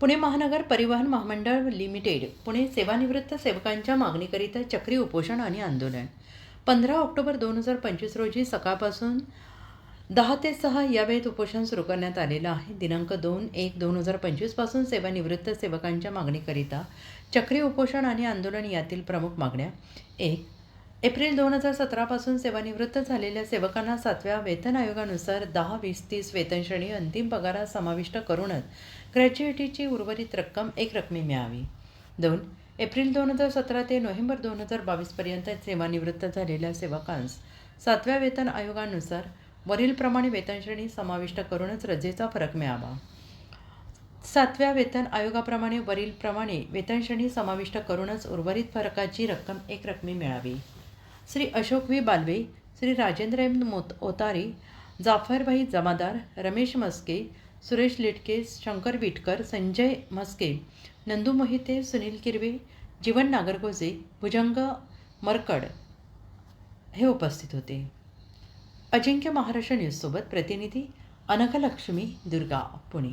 पुणे महानगर परिवहन महामंडळ लिमिटेड पुणे सेवानिवृत्त सेवकांच्या मागणीकरिता चक्री उपोषण आणि आंदोलन. पंधरा ऑक्टोबर दोन हजार पंचवीस रोजी सकाळपासून दहा ते सहा या वेळेत उपोषण सुरू करण्यात आलेलं आहे. दिनांक दोन एक दोन हजार पंचवीसपासून सेवानिवृत्त सेवकांच्या मागणीकरिता चक्री उपोषण आणि आंदोलन यातील प्रमुख मागण्या. एक एप्रिल दोन हजार सतरापासून सेवानिवृत्त झालेल्या सेवकांना सातव्या वेतन आयोगानुसार दहा वीस तीस वेतनश्रेणी अंतिम पगारात समाविष्ट करूनच ग्रॅज्युएटीची उर्वरित रक्कम एक रकमी मिळावी. दोन एप्रिल दोन हजार सतरा ते नोव्हेंबर दोन हजार बावीसपर्यंत सेवानिवृत्त झालेल्या सेवकांस सातव्या वेतन आयोगानुसार वरीलप्रमाणे वेतनश्रेणी समाविष्ट करूनच रजेचा फरक मिळावा. सातव्या वेतन आयोगाप्रमाणे वरीलप्रमाणे वेतनश्रेणी समाविष्ट करूनच उर्वरित फरकाची रक्कम एक रकमी मिळावी. श्री अशोक व्ही बालवे श्री राजेंद्र एम मोत ओतारी जाफरभाई जमादार रमेश मस्के सुरेश लिटके शंकर विटकर संजय मस्के नंदू मोहिते सुनील किरवे जीवन नागरगोजे भुजंग मरकड हे उपस्थित होते. अजिंक्य महाराष्ट्र न्यूजसोबत प्रतिनिधी अनघलक्ष्मी दुर्गा पुणे.